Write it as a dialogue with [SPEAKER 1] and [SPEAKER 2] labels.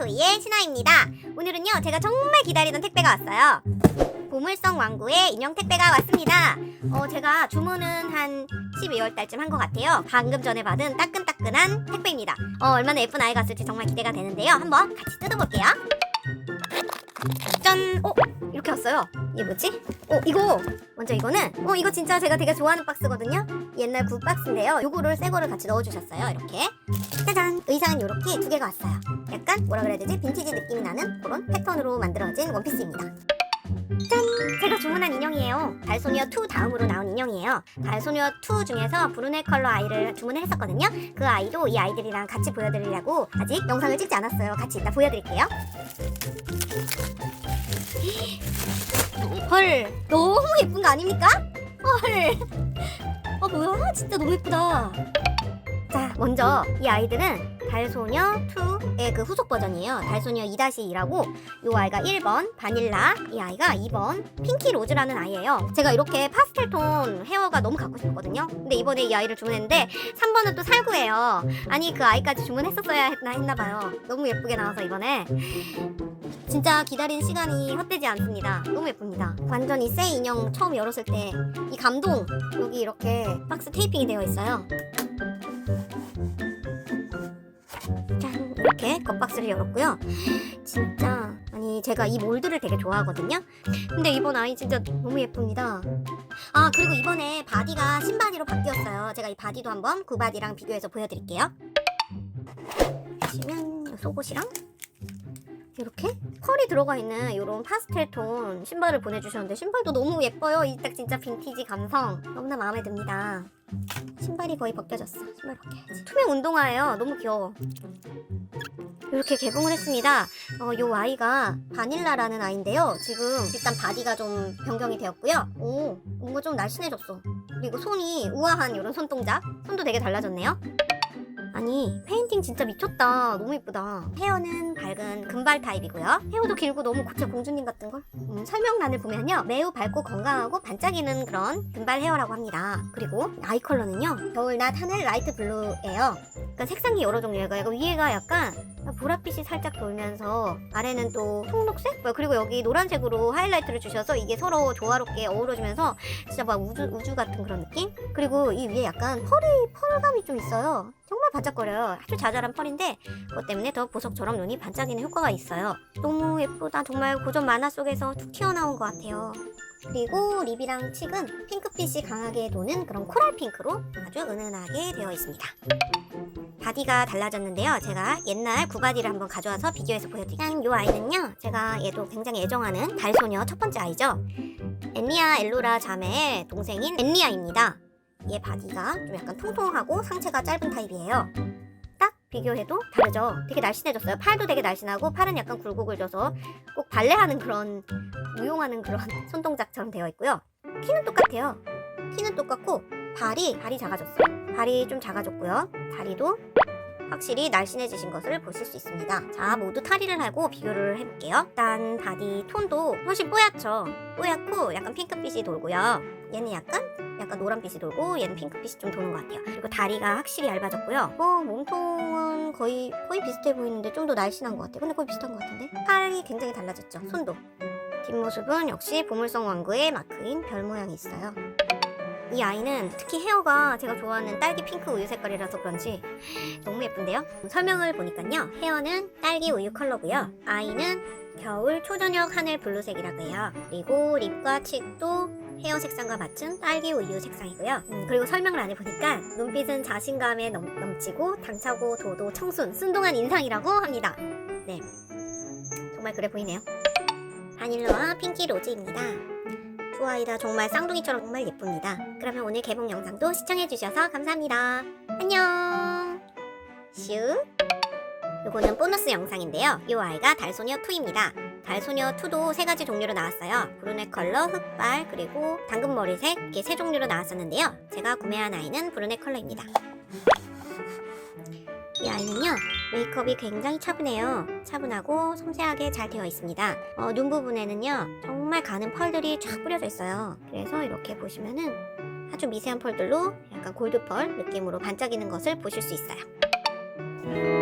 [SPEAKER 1] 토이의 신화입니다. 오늘은요, 제가 정말 기다리던 택배가 왔어요. 보물성 왕구의 인형 택배가 왔습니다. 어, 제가 주문은 한 12월 달쯤 한 것 같아요. 방금 전에 받은 따끈따끈한 택배입니다. 어, 얼마나 예쁜 아이가 왔을지 정말 기대가 되는데요. 한번 같이 뜯어볼게요. 왔어요. 이게 뭐지? 어, 이거! 먼저 이거는, 어, 이거 진짜 제가 되게 좋아하는 박스거든요? 옛날 구 박스인데요. 요거를 새 거를 같이 넣어주셨어요. 이렇게. 짜잔! 의상은 이렇게 두 개가 왔어요. 약간, 뭐라 그래야 되지? 빈티지 느낌이 나는 그런 패턴으로 만들어진 원피스입니다. 짠! 제가 주문한 인형이에요. 달소녀2 다음으로 나온 인형이에요. 달소녀2 중에서 브루네 컬러 아이를 주문을 했었거든요. 그 아이도 이 아이들이랑 같이 보여드리려고 아직 영상을 찍지 않았어요. 같이 이따 보여드릴게요. 헐, 너무 예쁜 거 아닙니까? 헐. 어, 뭐야? 진짜 너무 예쁘다. 자, 먼저 이 아이들은 달소녀 2의 그 후속 버전이에요. 달소녀 2-2라고 이 아이가 1번 바닐라, 이 아이가 2번 핑키 로즈라는 아이예요. 제가 이렇게 파스텔 톤 헤어가 너무 갖고 싶었거든요. 근데 이번에 이 아이를 주문했는데 3번은 또 살구예요. 아니 그 아이까지 주문했었어야 했나 했나 봐요. 너무 예쁘게 나와서 이번에 진짜 기다린 시간이 헛되지 않습니다. 너무 예쁩니다. 완전 이 새 인형 처음 열었을 때 이 감동 여기 이렇게 박스 테이핑이 되어 있어요. 짠 이렇게 겉박스를 열었고요. 진짜 아니 제가 이 몰드를 되게 좋아하거든요. 근데 이번 아이 진짜 너무 예쁩니다. 아 그리고 이번에 바디가 신바디로 바뀌었어요. 제가 이 바디도 한번 구바디랑 비교해서 보여드릴게요. 보시면 이 속옷이랑 이렇게 펄이 들어가 있는 이런 파스텔 톤 신발을 보내주셨는데 신발도 너무 예뻐요. 이 딱 진짜 빈티지 감성 너무나 마음에 듭니다. 신발이 거의 벗겨졌어. 신발 벗겨야지. 투명 운동화예요. 너무 귀여워. 이렇게 개봉을 했습니다. 어, 요 아이가 바닐라라는 아이인데요. 지금 일단 바디가 좀 변경이 되었고요. 오, 뭔가 좀 날씬해졌어. 그리고 손이 우아한 이런 손동작. 손도 되게 달라졌네요. 아니 페인팅 진짜 미쳤다. 너무 예쁘다. 헤어는 밝은 금발 타입이고요. 헤어도 길고 너무 고체 공주님 같은 걸? 음, 설명란을 보면요. 매우 밝고 건강하고 반짝이는 그런 금발 헤어라고 합니다. 그리고 아이 컬러는요. 겨울낮 하늘 라이트 블루예요. 그러니까 색상이 여러 종류예요. 그러니까 위에가 약간 보랏빛이 살짝 돌면서 아래는 또 통록색? 뭐, 그리고 여기 노란색으로 하이라이트를 주셔서 이게 서로 조화롭게 어우러지면서 진짜 막 우주 우주 같은 그런 느낌? 그리고 이 위에 약간 펄이 펄감이 좀 있어요 반짝거려요. 아주 자잘한 펄인데 그것 때문에 더 보석처럼 눈이 반짝이는 효과가 있어요. 너무 예쁘다. 정말 고전 만화 속에서 툭 튀어나온 것 같아요. 그리고 립이랑 칙은 핑크빛이 강하게 도는 그런 코랄 핑크로 아주 은은하게 되어 있습니다. 바디가 달라졌는데요. 제가 옛날 구바디를 한번 가져와서 비교해서 보여드릴게요. 이 아이는요. 제가 얘도 굉장히 애정하는 달소녀 첫 번째 아이죠. 엔리아 엘로라 자매의 동생인 엔리아입니다. 얘 바디가 좀 약간 통통하고 상체가 짧은 타입이에요. 딱 비교해도 다르죠. 되게 날씬해졌어요. 팔도 되게 날씬하고 팔은 약간 굴곡 굴져서 꼭 발레하는 그런 무용하는 그런 손동작처럼 되어 있고요. 키는 똑같아요. 키는 똑같고 발이 발이 작아졌어요. 발이 좀 작아졌고요. 다리도 확실히 날씬해지신 것을 보실 수 있습니다. 자, 모두 탈의를 하고 비교를 해볼게요. 일단 바디 톤도 훨씬 뽀얗죠. 뽀얗고 약간 핑크빛이 돌고요. 얘는 약간 약간 노란빛이 돌고 얘는 핑크빛이 좀 도는 것 같아요. 그리고 다리가 확실히 얇아졌고요. 어, 몸통은 거의 거의 비슷해 보이는데 좀 더 날씬한 것 같아요. 근데 거의 비슷한 것 같은데 팔이 굉장히 달라졌죠. 손도. 뒷모습은 역시 보물성 왕구의 마크인 별 모양이 있어요. 이 아이는 특히 헤어가 제가 좋아하는 딸기 핑크 우유 색깔이라서 그런지 너무 예쁜데요? 설명을 보니까요. 헤어는 딸기 우유 컬러고요. 아이는 겨울 초저녁 하늘 블루색이라고 해요. 그리고 립과 칙도 헤어 색상과 맞춘 딸기 우유 색상이고요. 음, 그리고 설명을 안 해보니까 눈빛은 자신감에 넘, 넘치고 당차고 도도 청순, 순동한 인상이라고 합니다. 네. 정말 그래 보이네요. 바닐라와 핑키 로즈입니다. 두 아이 다 정말 쌍둥이처럼 정말 예쁩니다. 그러면 오늘 개봉 영상도 시청해주셔서 감사합니다. 안녕! 슈! 요거는 보너스 영상인데요. 이 아이가 달소녀 2입니다. 달소녀 2도 세 가지 종류로 나왔어요. 브루넷 컬러, 흑발, 그리고 당근머리색 이렇게 세 종류로 나왔었는데요. 제가 구매한 아이는 브루넷 컬러입니다. 이 아이는요, 메이크업이 굉장히 차분해요. 차분하고 섬세하게 잘 되어 있습니다. 어, 눈 부분에는요, 정말 가는 펄들이 쫙 뿌려져 있어요. 그래서 이렇게 보시면은 아주 미세한 펄들로 약간 골드펄 느낌으로 반짝이는 것을 보실 수 있어요.